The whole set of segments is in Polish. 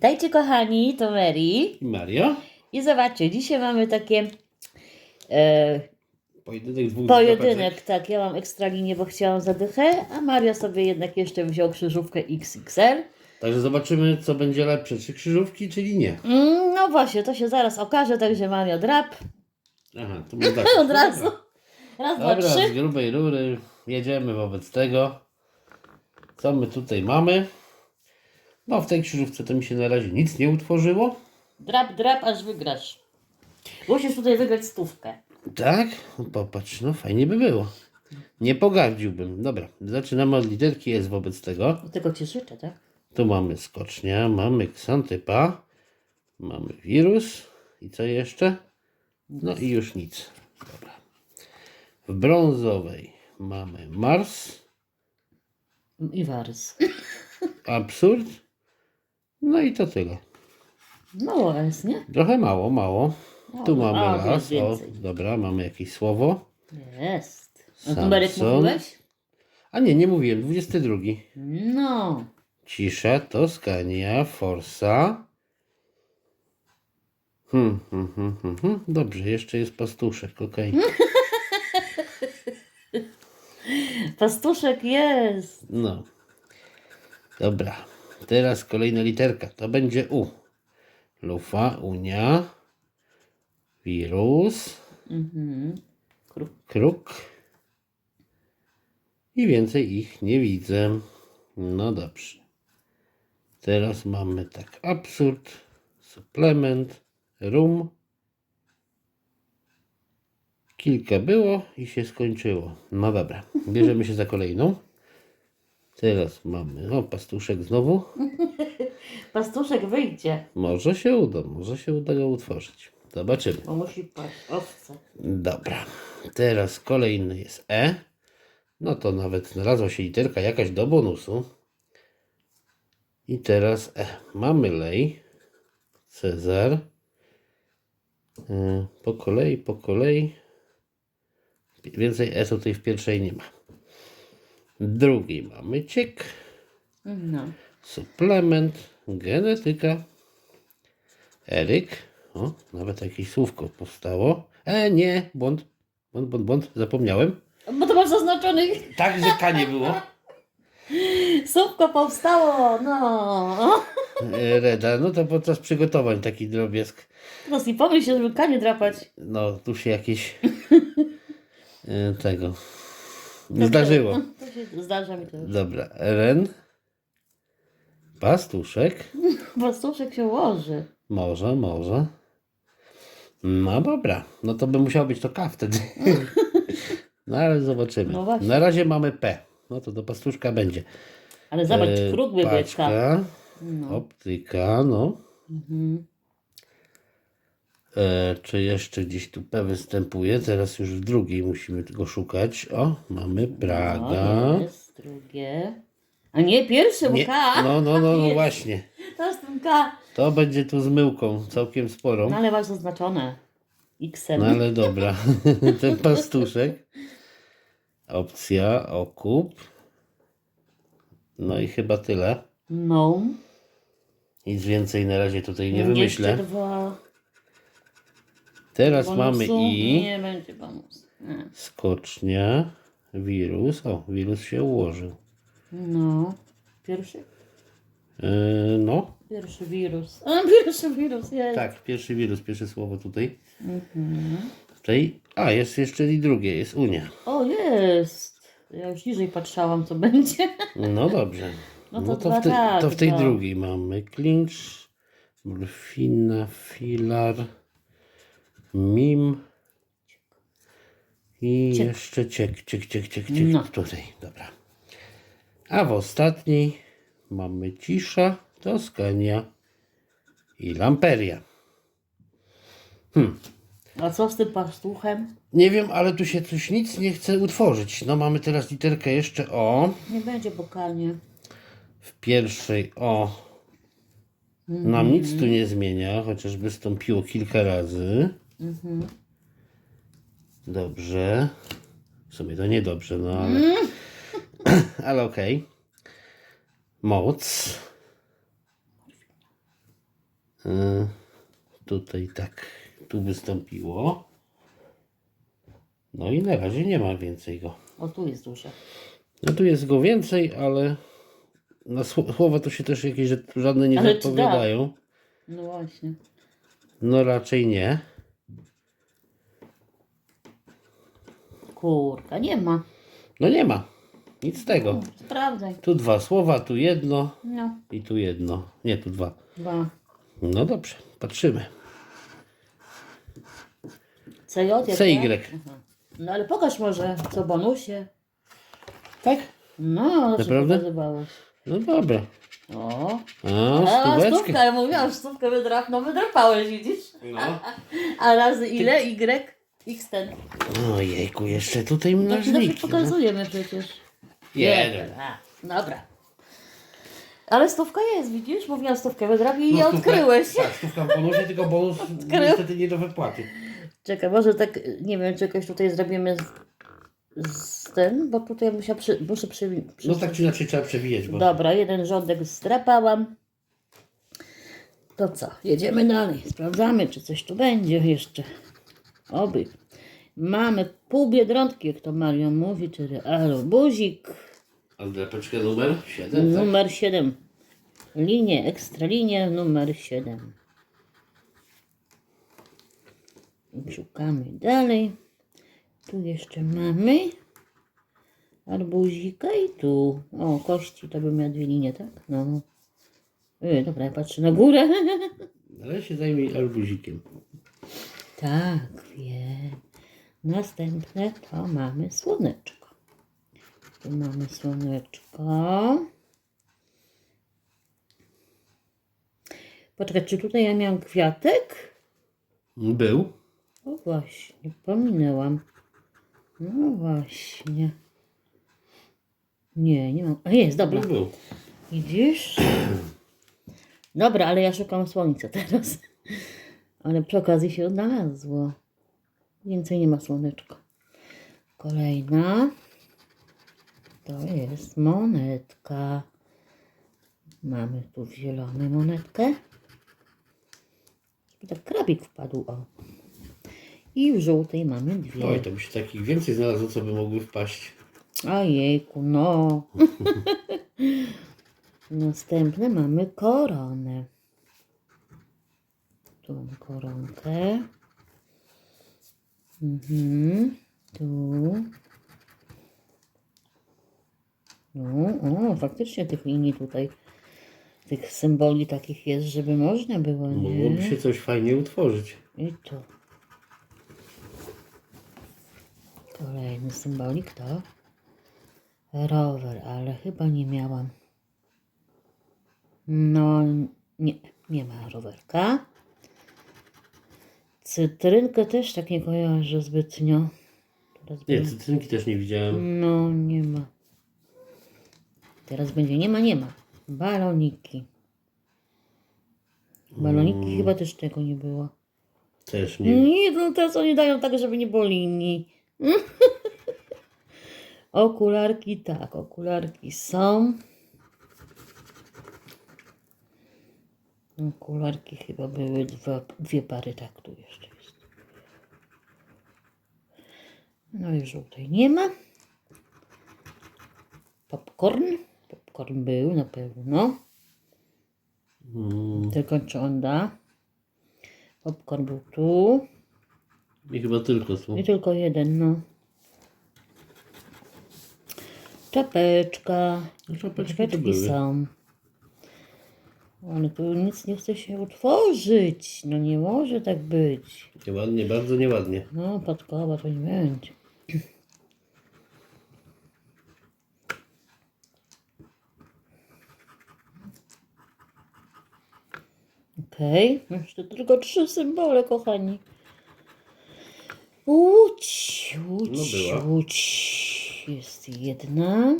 Witajcie kochani, to Mary. I Mario? I zobaczcie, dzisiaj mamy takie e, Pojedynek dwóch pojedynek, tak, ja mam ekstra linię, bo chciałam zadychę, a Mario sobie jednak jeszcze wziął krzyżówkę XXL. Także zobaczymy, co będzie lepsze, czy krzyżówki, czy linie. Mm, no właśnie, to się zaraz okaże, także Mario drap. Aha, to będzie tak. Od razu. Raz, dwa, Dobra, trzy. z grubej rury jedziemy wobec tego. Co my tutaj mamy? No, w tej krzyżówce to mi się na razie nic nie utworzyło. Drap, drap, aż wygrasz. Musisz tutaj wygrać stówkę. Tak? No, popatrz, no fajnie by było. Nie pogardziłbym. Dobra, zaczynamy od literki S wobec tego. Tego ci życzę, tak? Tu mamy skocznia, mamy ksantypa, mamy wirus i co jeszcze? No i już nic. Dobra. W brązowej mamy Mars, I wars. absurd. No i to tyle. No, jest, nie? Trochę mało, mało. No, Tu no, mamy a, las. O, więcej. dobra, mamy jakieś słowo. Jest. A Samson. numerek mówiłeś? A nie, nie mówiłem. 22. No. Cisza, Toskania, Forsa. Hmm, hmm, hmm, hmm, hmm. Dobrze, jeszcze jest pastuszek, okej. Pastuszek jest. No. Dobra. Teraz kolejna literka. To będzie U. Lufa, Unia, wirus, Mhm. Kruk. kruk. I więcej ich nie widzę. No dobrze. Teraz mamy tak. Absurd, suplement, rum. Kilka było i się skończyło. No dobra. Bierzemy się za kolejną. Teraz mamy. O, pastuszek znowu. Pastuszek wyjdzie, Może się uda, może się uda go utworzyć. Zobaczymy. bo musi paść owce. Dobra. Teraz kolejny jest E. No to nawet znalazła się literka jakaś do bonusu. I teraz E. Mamy lej. Cezar. E, Po kolei, po kolei. Więcej E tutaj w pierwszej nie ma. Drugi mamy ciek. No. Suplement, genetyka. Eryk. O, nawet jakieś słówko powstało. E, nie, błąd. Błąd, błąd, błąd. Zapomniałem. Bo to masz zaznaczony. Tak, że K nie było. Słówko powstało, no. E, Reda, no to podczas przygotowań taki drobiazg. Teraz nie pomyśl żeby kanie drapać. No, tu się jakieś e, tego nie zdarzyło. To się zdarza mi to. Dobra, Ren. Pastuszek. Pastuszek się ułoży. Może, może. No dobra, no to by musiało być to K wtedy. No ale zobaczymy. No właśnie. Na razie mamy P. No to do pastuszka będzie. Ale zobacz, E, kruk by paczka, No. optyka, no. Mhm. E, czy jeszcze gdzieś tu P występuje? Teraz już w drugiej musimy go szukać. O, mamy Praga. No, jest drugie. A nie, pierwszy, bo Nie, K. no, no, no, no Jest. właśnie. Teraz ten K. To będzie tu z myłką całkiem sporą. No ale masz zaznaczone. X-em. No ale dobra. Ten pastuszek. Opcja, okup. No i chyba tyle. No. Nic więcej na razie tutaj nie wymyślę. Jeszcze dwa. Teraz Bonusu? mamy i Nie będzie bonus. Nie. skocznia, wirus. O, wirus się ułożył. No. Pierwszy? Yy, no, Pierwszy wirus. A, pierwszy wirus jest. tak, pierwszy wirus, pierwsze słowo tutaj. Mhm. Tutaj. A, jest jeszcze i drugie, jest Unia. O, jest. Ja już niżej patrzałam, co będzie. No dobrze. No to No dwa w, te, tak, to w tej dwa. drugiej mamy klincz, morfina, filar, mim i Ciek. jeszcze ciek, ciek, ciek, ciek, ciek. No. Tutaj, dobra. A w ostatniej mamy cisza, Toskania i lamperia. A co z tym pastuchem? Nie wiem, ale tu się coś nic nie chce utworzyć. No mamy teraz literkę jeszcze O. Nie będzie bokalnie. W pierwszej O nam nic tu nie zmienia, chociaż wystąpiło kilka razy. Dobrze. W sumie to niedobrze, no ale. ale okej. Moc. E, tutaj tak, tu wystąpiło. No i na razie nie ma więcej go. O, tu jest duże. No tu jest go więcej, ale na sło- słowa to się też jakieś żadne nie Ale czy zapowiadają. No właśnie. No raczej nie. Kurka, nie ma. No nie ma. Nic z tego. Sprawdzaj. Tu dwa słowa, tu jedno No, i tu jedno. Nie, tu dwa. dwa. No dobrze, patrzymy. CJ? jakie? CY. Aha. No ale pokaż może, co bonusie. Tak? No, że Naprawdę? pokazywałeś. No dobra. O, A, a stóweczkę. stówkę, ja mówiłam, stówkę wydrap, no wydrapałeś, widzisz? No. A razy ile? Y? X ten. Ojejku, jeszcze tutaj No mnożniki. No. pokazujemy przecież. Jeden. A, dobra. Ale stówka jest, widzisz? Mówiłam stówkę wydrap i No, stówka- odkryłeś. Tak, stówka w bonusie, tylko bonus niestety nie do wypłaty. Czekaj, może tak, nie wiem, czy jakoś tutaj zrobimy z, z ten, bo tutaj muszę, przy, muszę przy, przy, No tak czy inaczej trzeba przewijać, bo Dobra, jeden rządek zdrapałam. To co? Jedziemy dalej. Sprawdzamy, czy coś tu będzie jeszcze. Oby. Mamy pół biedronki, jak to Mario mówi, czy realu. Buzik Ale drapeczkę numer 7, tak? numer 7. Linie, ekstra linie numer 7. I Szukamy dalej. Tu jeszcze mamy arbuzika i tu. O, kości, to bym miał dwie linie, tak? No. Yy, dobra, ja patrzę na górę. Ale się zajmij arbuzikiem. Tak, wiem. Następne to mamy słoneczko. Tu mamy słoneczko. Poczekaj, czy tutaj ja miałam kwiatek? Był. O właśnie, pominęłam. No właśnie. Nie, nie mam. A jest, dobra. Był, był. Widzisz? Dobra, ale ja szukam słońca teraz. Ale przy okazji się odnalazło. Więcej nie ma słoneczka. Kolejna. To jest monetka. Mamy tu w zielonej monetkę. Tak krabik wpadł, o. I w żółtej mamy dwie. Oj, to by się takich więcej znalazło, co by mogły wpaść. Ojejku, no. Następne mamy koronę. Tu mamy koronkę. Mhm. Tu. No, o, faktycznie tych linii tutaj, tych symboli takich jest, żeby można było, Mogłoby nie? się coś fajnie utworzyć. I tu. Kolejny symbolik to rower, ale chyba nie miałam. No, nie, nie ma rowerka. Cytrynkę też tak nie kojarzę zbytnio. Teraz Nie, będzie- cytrynki też nie widziałem. No, nie ma. Teraz będzie, nie ma, nie ma. Baloniki. Baloniki chyba też tego nie było. Też nie. Nie, no teraz oni dają tak, żeby nie było linii. okularki, tak, okularki są. Okularki chyba były dwa, dwie pary, tak, tu jeszcze jest. No i żółtej nie ma. Popcorn. Popcorn był na pewno. Mm, Tylko czy on da? Popcorn był tu. I chyba tylko są. I tylko jeden, no. Czapeczka. No, czapeczki to Czapeczki są. Ale tu nic nie chce się utworzyć. No nie może tak być. Nieładnie, bardzo nieładnie. No, podkowa to nie będzie. Okej, jeszcze tylko trzy symbole, kochani. Łódź, łódź, No łódź. Jest jedna.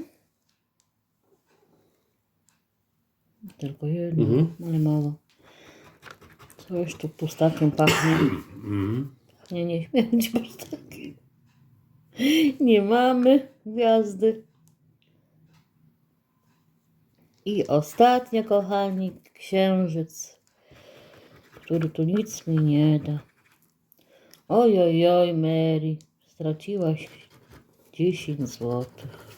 Tylko jedna, Mhm. ale mało. Coś tu pustakiem pachnie. Mhm. Nie, nie śmierdzi pustakiem. Nie mamy gwiazdy. I ostatnia, kochani, księżyc. który tu nic mi nie da. Oj, oj, oj, Mary, straciłaś 10 złotych.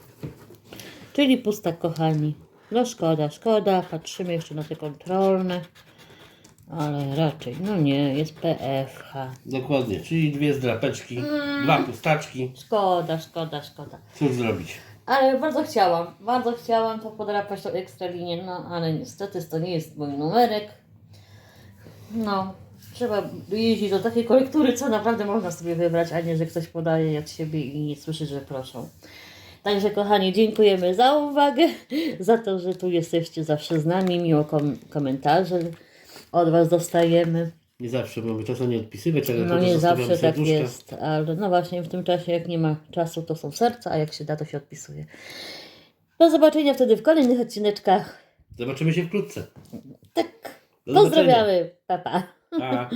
Czyli pusta, kochani. No szkoda, szkoda. Patrzymy jeszcze na te kontrolne. Ale raczej, no nie, jest PFH. Dokładnie, czyli dwie zdrapeczki, dwa pustaczki. Szkoda, szkoda, szkoda. Cóż zrobić? Ale bardzo chciałam, bardzo chciałam to podrapać tą ekstralinię, no ale niestety to nie jest mój numerek. No, trzeba jeździć do takiej kolektury, co naprawdę można sobie wybrać, a nie, że ktoś podaje od siebie i nie słyszy, że proszą. Także kochani, dziękujemy za uwagę, za to, że tu jesteście zawsze z nami, miło kom- komentarze od Was dostajemy. Nie zawsze mamy czasu nie odpisywać, ale No to nie zawsze tak serduszka. jest, ale no właśnie w tym czasie jak nie ma czasu to są serca, a jak się da to się odpisuje. Do zobaczenia wtedy w kolejnych odcineczkach. Zobaczymy się wkrótce. Tak, Do pozdrawiamy, pa pa. Pa.